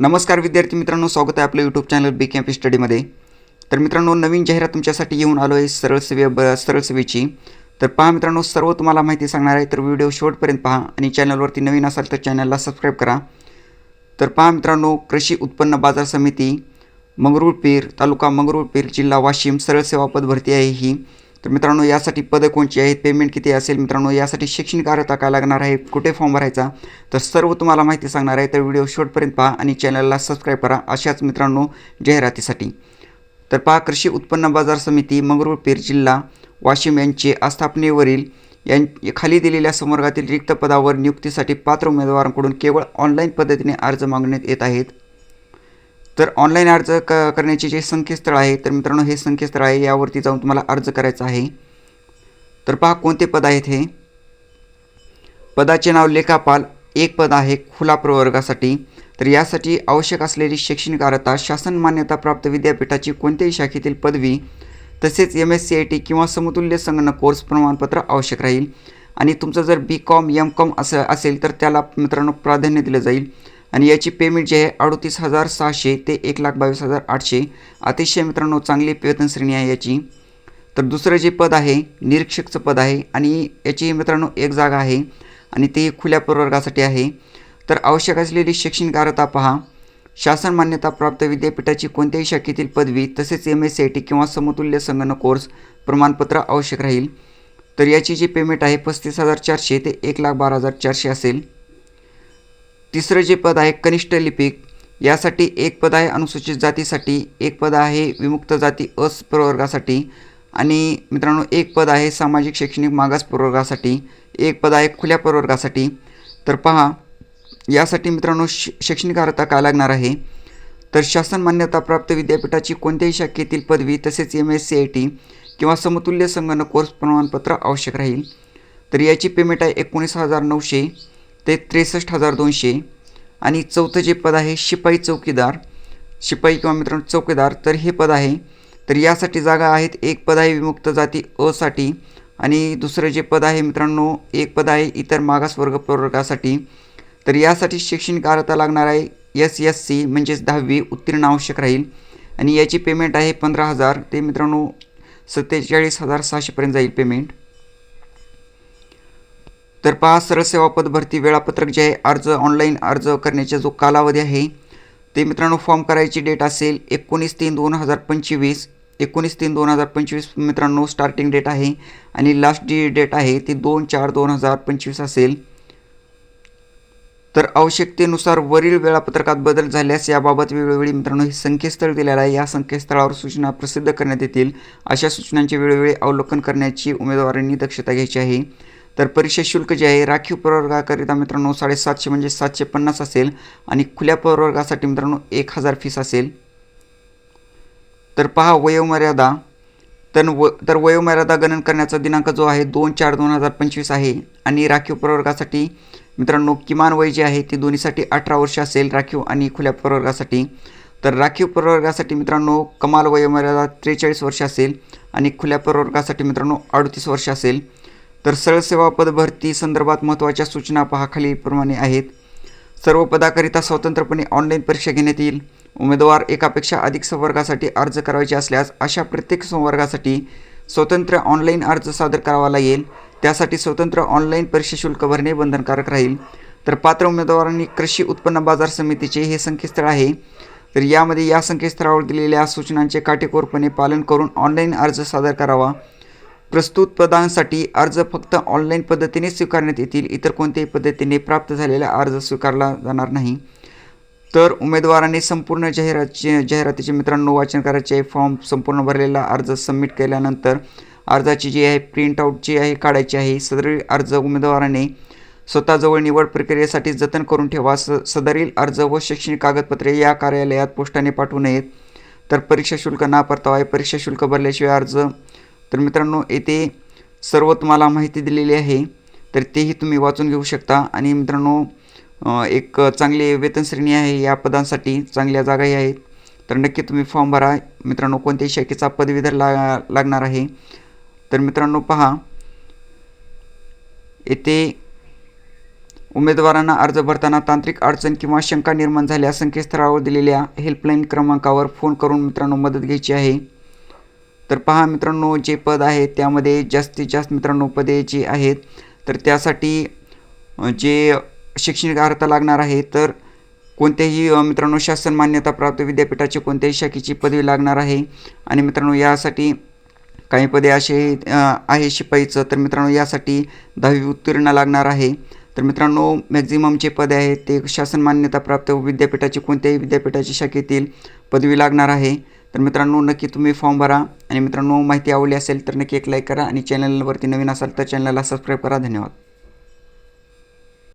नमस्कार विद्यार्थी मित्रांनो स्वागत आहे आपलं यूट्यूब चॅनल बी कॅम्प स्टडीमध्ये तर मित्रांनो नवीन जाहिरात तुमच्यासाठी येऊन आलो आहे सरळ सेवे ब सरळ सेवेची. तर पहा मित्रांनो सर्व तुम्हाला माहिती सांगणार आहे तर व्हिडिओ शेवटपर्यंत पहा आणि चॅनलवरती नवीन असाल तर चॅनलला सबस्क्राईब करा. तर पहा मित्रांनो कृषी उत्पन्न बाजार समिती मंगरुळपीर तालुका मंगरुळपीर जिल्हा वाशिम सरळ सेवा पद भरती आहे ही. तर मित्रांनो यासाठी पदं कोणची आहेत? पेमेंट किती असेल? मित्रांनो यासाठी शैक्षणिक अर्हता काय लागणार आहे? कुठे फॉर्म भरायचा? तर सर्व तुम्हाला माहिती सांगणार आहे. तर व्हिडिओ शेवटपर्यंत पहा आणि चॅनलला सबस्क्राईब करा. अशाच मित्रांनो जाहिरातीसाठी तर पहा कृषी उत्पन्न बाजार समिती मंगरुळपीर जिल्हा वाशिम यांचे आस्थापनेवरील यां खाली दिलेल्या संवर्गातील रिक्त पदावर नियुक्तीसाठी पात्र उमेदवारांकडून केवळ ऑनलाईन पद्धतीने अर्ज मागण्यात येत आहेत. तर ऑनलाईन अर्ज क करण्याचे जे संकेतस्थळ आहे तर मित्रांनो हे संकेतस्थळ आहे. यावरती जाऊन तुम्हाला अर्ज करायचा आहे. तर पहा कोणते पद आहेत हे. पदाचे नाव लेखापाल. एक पद आहे खुला प्रवर्गासाठी. तर यासाठी आवश्यक असलेली शैक्षणिक अर्हता शासन मान्यताप्राप्त विद्यापीठाची कोणत्याही शाखेतील पदवी तसेच M S C I T किंवा समतुल्य संगणक कोर्स प्रमाणपत्र आवश्यक राहील. आणि तुमचं जर बी कॉम एम कॉम असं असेल तर त्याला मित्रांनो प्राधान्य दिलं जाईल. आणि याची पेमेंट जी आहे अडतीस हजार सहाशे ते एक लाख बावीस हजार आठशे. अतिशय मित्रांनो चांगली वेतन श्रेणी आहे याची. तर दुसरं जे पद आहे निरीक्षकचं पद आहे आणि याची मित्रांनो एक जागा आहे आणि ते खुल्या प्रवर्गासाठी आहे. तर आवश्यक असलेली शैक्षणिक अर्हता पहा. शासन मान्यता प्राप्त विद्यापीठाची कोणत्याही शाखेतील पदवी तसेच M S C I T किंवा समतुल्य संगणक कोर्स प्रमाणपत्र आवश्यक राहील. तर याची जी पेमेंट आहे पस्तीस हजार चारशे ते एक लाख बारा हजार चारशे असेल. तिसरं जे पद आहे कनिष्ठ लिपिक यासाठी एक पद आहे अनुसूचित जातीसाठी एक पद आहे विमुक्त जाती अस प्रवर्गासाठी आणि मित्रांनो एक पद आहे सामाजिक शैक्षणिक मागास प्रवर्गासाठी एक पद आहे खुल्या प्रवर्गासाठी. तर पहा यासाठी मित्रांनो श शैक्षणिक अर्हता काय लागणार आहे? तर शासन मान्यताप्राप्त विद्यापीठाची कोणत्याही शाखेतील पदवी तसेच M S C I T किंवा समतुल्य संगणक कोर्स प्रमाणपत्र आवश्यक राहील. तर याची पेमेंट आहे एकोणीस हजार नऊशे ते त्रेसष्ट हजार दोनशे. आणि चौथं जे पद आहे शिपाई चौकीदार शिपाई किंवा मित्रांनो चौकीदार तर हे पद आहे. तर यासाठी जागा आहेत. एक पद आहे विमुक्त जाती असाठी आणि दुसरं जे पद आहे मित्रांनो एक पद आहे इतर मागासवर्ग प्रवर्गासाठी. तर यासाठी शैक्षणिक अर्हता लागणार आहे. एस एस सी म्हणजेच दहावी उत्तीर्ण आवश्यक राहील. आणि याची पेमेंट आहे पंधरा हजार. ते मित्रांनो सत्तेचाळीस हजार सहाशेपर्यंत जाईल पेमेंट तर पहा सरळ सेवा पद भरती वेळापत्रक जे आहे अर्ज ऑनलाईन अर्ज करण्याचा जो कालावधी आहे ते मित्रांनो फॉर्म करायची डेट असेल एकोणीस तीन दोन हजार पंचवीस. एकोणीस तीन दोन हजार पंचवीस मित्रांनो स्टार्टिंग डेट आहे आणि लास्ट जी डेट आहे ती दोन चार दोन हजार पंचवीस असेल. तर आवश्यकतेनुसार वरील वेळापत्रकात बदल झाल्यास याबाबत वेळोवेळी मित्रांनो हे संकेतस्थळ दिलेलं आहे. या संकेतस्थळावर सूचना प्रसिद्ध करण्यात येतील. अशा सूचनांचे वेळोवेळी अवलोकन करण्याची उमेदवारांनी दक्षता घ्यायची आहे. तर परीक्षा शुल्क जे आहे राखीव प्रवर्गाकरिता मित्रांनो साडेसातशे म्हणजे सातशे पन्नास असेल आणि खुल्या प्रवर्गासाठी मित्रांनो एक हजार फीस असेल. तर पहा वयोमर्यादा. तर व तर वयोमर्यादा गणन करण्याचा दिनांक जो आहे दोन चार दोन हजार पंचवीस आहे आणि राखीव प्रवर्गासाठी मित्रांनो किमान वय जे आहे ती दोन्हीसाठी अठरा वर्ष असेल राखीव आणि खुल्या प्रवर्गासाठी. तर राखीव प्रवर्गासाठी मित्रांनो कमाल वयोमर्यादा त्रेचाळीस वर्ष असेल आणि खुल्या प्रवर्गासाठी मित्रांनो अडतीस वर्ष असेल. तर सरळ सेवा संदर्भात महत्त्वाच्या सूचना पहा खालीप्रमाणे आहेत. सर्व पदाकरिता स्वतंत्रपणे ऑनलाईन परीक्षा घेण्यात येईल. उमेदवार एकापेक्षा अधिक संवर्गासाठी अर्ज करायचे असल्यास अशा प्रत्येक संवर्गासाठी स्वतंत्र ऑनलाईन अर्ज सादर करावा लागेल. त्यासाठी स्वतंत्र ऑनलाईन परीक्षा शुल्क भरणे बंधनकारक राहील. तर पात्र उमेदवारांनी कृषी उत्पन्न बाजार समितीचे हे संकेतस्थळ आहे. तर यामध्ये या संकेतस्थळावर दिलेल्या सूचनांचे काटेकोरपणे पालन करून ऑनलाईन अर्ज सादर करावा. प्रस्तुत पदांसाठी अर्ज फक्त ऑनलाईन पद्धतीने स्वीकारण्यात येतील. इतर कोणत्याही पद्धतीने प्राप्त झालेला अर्ज स्वीकारला जाणार नाही. तर उमेदवारांनी संपूर्ण जाहिरातचे जाहिरातीचे मित्रांनो वाचन करायचे आहे फॉर्म संपूर्ण भरलेला अर्ज सबमिट केल्यानंतर अर्जाची जी आहे प्रिंटआउट जी आहे काढायची आहे सदरील अर्ज उमेदवाराने स्वतःजवळ निवड प्रक्रियेसाठी जतन करून ठेवा. स सदरील अर्ज व शैक्षणिक कागदपत्रे या कार्यालयात पोस्टाने पाठवू नयेत. तर परीक्षा शुल्क ना परतावा आहे परीक्षा शुल्क भरल्याशिवाय अर्ज तर मित्रांनो येथे सर्व तुम्हाला माहिती दिलेली आहे तर तेही तुम्ही वाचून घेऊ शकता. आणि मित्रांनो एक चांगली वेतन श्रेणी आहे या पदांसाठी चांगल्या जागाही आहेत. तर नक्की तुम्ही फॉर्म भरा. मित्रांनो कोणत्याही शाखेचा पदवीधर ला लागणार आहे. तर मित्रांनो पहा. येथे उमेदवारांना अर्ज भरताना तांत्रिक अडचण किंवा शंका निर्माण झाल्यास संकेतस्थळावर दिलेल्या हेल्पलाईन क्रमांकावर फोन करून मित्रांनो मदत घ्यायची आहे. तर पहा मित्रांनो जे पद आहे त्यामध्ये जास्तीत जास्त मित्रांनो पदे जी आहेत तर त्यासाठी जे शैक्षणिक अर्हता लागणार आहे तर कोणत्याही मित्रांनो शासन मान्यताप्राप्त विद्यापीठाची कोणत्याही शाखेची पदवी लागणार आहे. आणि मित्रांनो यासाठी काही पदे असे आहे शिपाईचं तर मित्रांनो यासाठी दहावी उत्तीर्ण लागणार आहे. तर मित्रांनो मॅक्झिमम जे पदे आहेत ते शासन मान्यताप्राप्त विद्यापीठाची कोणत्याही विद्यापीठाची शाखेतील पदवी लागणार आहे. तर मित्रांनो नक्की तुम्ही फॉर्म भरा. आणि मित्रांनो माहिती आवडली असेल तर नक्की एक लाईक करा. आणि चॅनलवरती नवीन असाल तर चॅनलला सबस्क्राईब करा. धन्यवाद.